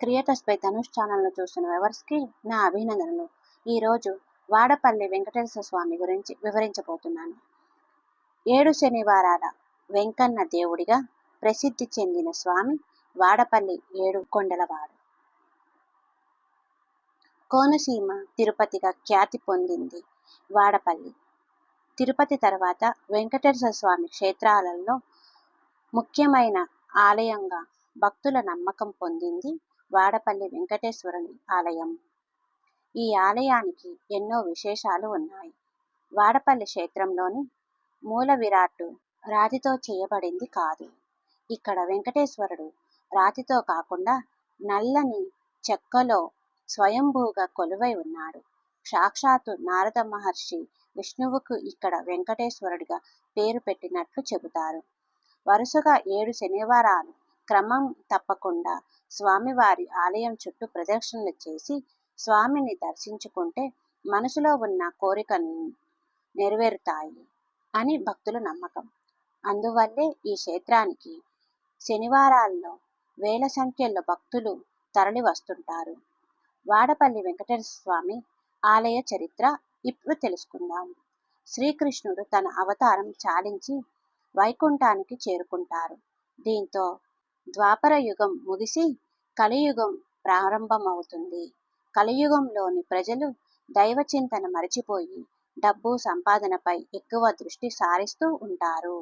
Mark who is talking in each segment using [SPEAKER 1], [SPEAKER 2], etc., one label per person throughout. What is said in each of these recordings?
[SPEAKER 1] Creators పై ధనుష్ ఛానల్ను చూస్తున్న వ్యూవర్స్కి నా అభినందనలు. ఈరోజు వాడపల్లి వెంకటేశ్వర స్వామి గురించి వివరించబోతున్నాను. ఏడు శనివారాల వెంకన్న దేవుడిగా ప్రసిద్ధి చెందిన స్వామి వాడపల్లి ఏడు కొండలవాడు. కోనసీమ తిరుపతిగా ఖ్యాతి పొందింది వాడపల్లి. తిరుపతి తర్వాత వెంకటేశ్వర స్వామి క్షేత్రాలలో ముఖ్యమైన ఆలయంగా భక్తుల నమ్మకం పొందింది వాడపల్లి వెంకటేశ్వరుని ఆలయం. ఈ ఆలయానికి ఎన్నో విశేషాలు ఉన్నాయి. వాడపల్లి క్షేత్రంలోని మూల విరాట్టు రాతితో చేయబడింది కాదు. ఇక్కడ వెంకటేశ్వరుడు రాతితో కాకుండా నల్లని చెక్కలో స్వయంభూగా కొలువై ఉన్నాడు. సాక్షాత్తు నారద మహర్షి విష్ణువుకు ఇక్కడ వెంకటేశ్వరుడిగా పేరు పెట్టినట్లు చెబుతారు. వరుసగా ఏడు శనివారాలు క్రమం తప్పకుండా స్వామివారి ఆలయం చుట్టూ ప్రదక్షిణలు చేసి స్వామిని దర్శించుకుంటే మనసులో ఉన్న కోరికను నెరవేరుతాయి అని భక్తుల నమ్మకం. అందువల్లే ఈ క్షేత్రానికి శనివారాల్లో వేల సంఖ్యలో భక్తులు తరలి వస్తుంటారు. వాడపల్లి వెంకటేశ్వర స్వామి ఆలయ చరిత్ర ఇప్పుడు తెలుసుకుందాం. శ్రీకృష్ణుడు తన అవతారం చాలించి వైకుంఠానికి చేరుకుంటారు. దీంతో ద్వాపర యుగం ముగిసి కలియుగం ప్రారంభమవుతుంది. కలియుగంలోని ప్రజలు దైవ చింతన మరచిపోయి డబ్బు సంపాదనపై ఎక్కువ దృష్టి సారిస్తూ ఉంటారు.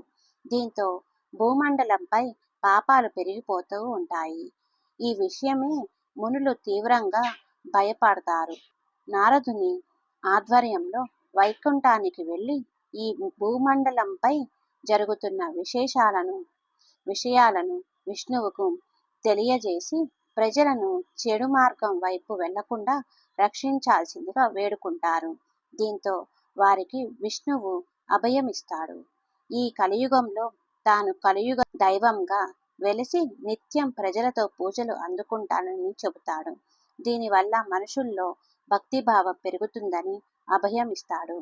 [SPEAKER 1] దీంతో భూమండలంపై పాపాలు పెరిగిపోతూ ఉంటాయి. ఈ విషయమే మునులు తీవ్రంగా భయపడతారు. నారదుని ఆధ్వర్యంలో వైకుంఠానికి వెళ్ళి ఈ భూమండలంపై జరుగుతున్న విశేషాలను విషయాలను విష్ణువుకు తెలియజేసి ప్రజలను చెడు మార్గం వైపు వెళ్ళకుండా రక్షించాల్సిందిగా వేడుకుంటారు. దీంతో వారికి విష్ణువు అభయమిస్తాడు. ఈ కలియుగంలో తాను కలియుగ దైవంగా వెలిసి నిత్యం ప్రజలతో పూజలు అందుకుంటానని చెబుతాడు. దీనివల్ల మనుషుల్లో భక్తిభావం పెరుగుతుందని అభయమిస్తాడు.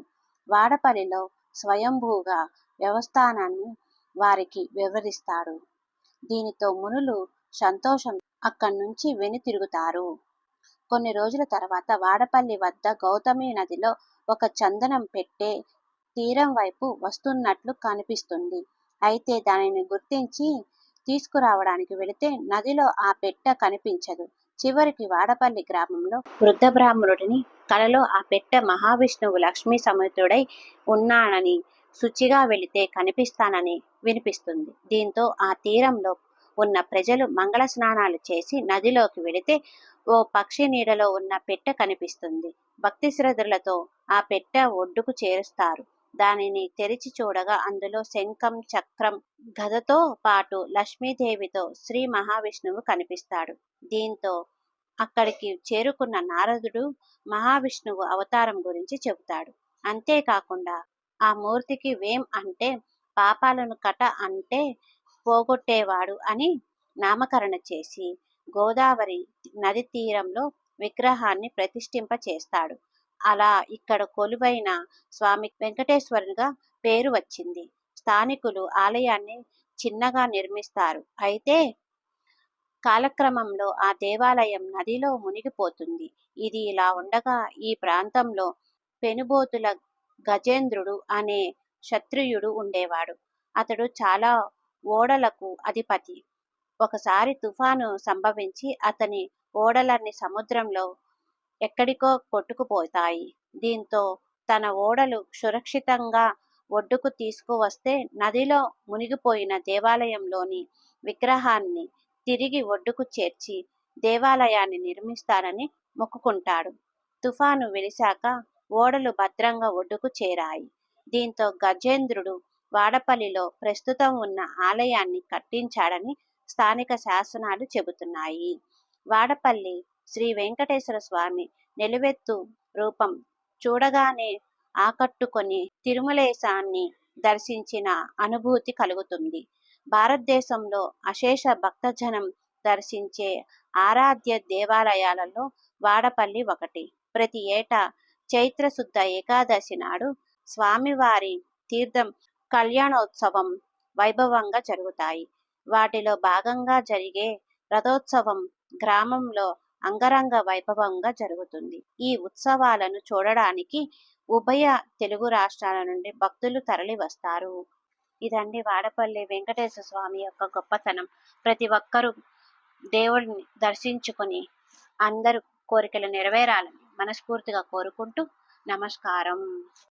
[SPEAKER 1] వాడపల్లిలో స్వయంభూగా వ్యవస్థానాన్ని వారికి వివరిస్తాడు. దీనితో మునులు సంతోషం అక్కడి నుంచి వెనుతిరుగుతారు కొన్ని రోజుల తర్వాత వాడపల్లి వద్ద గౌతమి నదిలో ఒక చందనం పెట్టే తీరం వైపు వస్తున్నట్లు కనిపిస్తుంది. అయితే దానిని గుర్తించి తీసుకురావడానికి వెళితే నదిలో ఆ పెట్ట కనిపించదు. చివరికి వాడపల్లి గ్రామంలో వృద్ధ బ్రాహ్మణుడిని కలలో ఆ పెట్ట మహావిష్ణువు లక్ష్మీ సమేతుడై ఉన్నానని శుచిగా వెళితే కనిపిస్తానని వినిపిస్తుంది. దీంతో ఆ తీరంలో ఉన్న ప్రజలు మంగళ స్నానాలు చేసి నదిలోకి వెళితే ఓ పక్షి నీడలో ఉన్న పెట్టె కనిపిస్తుంది. భక్తి శ్రద్ధలతో ఆ పెట్టె ఒడ్డుకు చేరుస్తారు. దానిని తెరిచి చూడగా అందులో శంఖం చక్రం గదతో పాటు లక్ష్మీదేవితో శ్రీ మహావిష్ణువు కనిపిస్తాడు. దీంతో అక్కడికి చేరుకున్న నారదుడు మహావిష్ణువు అవతారం గురించి చెబుతాడు. అంతేకాకుండా ఆ మూర్తికి వేం అంటే పాపాలను కట అంటే పోగొట్టేవాడు అని నామకరణ చేసి గోదావరి నది తీరంలో విగ్రహాన్ని ప్రతిష్ఠింప చేస్తాడు. అలా ఇక్కడ కొలువైన స్వామి వెంకటేశ్వరునిగా పేరు వచ్చింది. స్థానికులు ఆలయాన్ని చిన్నగా నిర్మిస్తారు. అయితే కాలక్రమంలో ఆ దేవాలయం నదిలో మునిగిపోతుంది. ఇది ఇలా ఉండగా ఈ ప్రాంతంలో పెనుబోతుల గజేంద్రుడు అనే క్షత్రియుడు ఉండేవాడు. అతడు చాలా ఓడలకు అధిపతి. ఒకసారి తుఫాను సంభవించి అతని ఓడలన్నీ సముద్రంలో ఎక్కడికో కొట్టుకుపోతాయి. దీంతో తన ఓడలు సురక్షితంగా ఒడ్డుకు తీసుకువస్తే నదిలో మునిగిపోయిన దేవాలయంలోని విగ్రహాన్ని తిరిగి ఒడ్డుకు చేర్చి దేవాలయాన్ని నిర్మిస్తానని మొక్కుకుంటాడు. తుఫాను వెలిశాక ఓడలు భద్రంగా ఒడ్డుకు చేరాయి. దీంతో గజేంద్రుడు వాడపల్లిలో ప్రస్తుతం ఉన్న ఆలయాన్ని కట్టించాడని స్థానిక శాసనాలు చెబుతున్నాయి. వాడపల్లి శ్రీ వెంకటేశ్వర స్వామి నిలువెత్తు రూపం చూడగానే ఆకట్టుకొని తిరుమలేశాన్ని దర్శించిన అనుభూతి కలుగుతుంది. భారతదేశంలో అశేష భక్తజనం దర్శించే ఆరాధ్య దేవాలయాలలో వాడపల్లి ఒకటి. ప్రతి ఏటా చైత్రశుద్ధ ఏకాదశి నాడు స్వామివారి తీర్థం కళ్యాణోత్సవం వైభవంగా జరుగుతాయి. వాటిలో భాగంగా జరిగే రథోత్సవం గ్రామంలో అంగరంగ వైభవంగా జరుగుతుంది. ఈ ఉత్సవాలను చూడడానికి ఉభయ తెలుగు రాష్ట్రాల నుండి భక్తులు తరలి వస్తారు ఇదండి వాడపల్లి వెంకటేశ్వర స్వామి యొక్క గొప్పతనం. ప్రతి ఒక్కరూ దేవుడిని దర్శించుకొని అందరూ కోరికలు నెరవేరాలని మనస్ఫూర్తిగా కోరుకుంటూ నమస్కారం.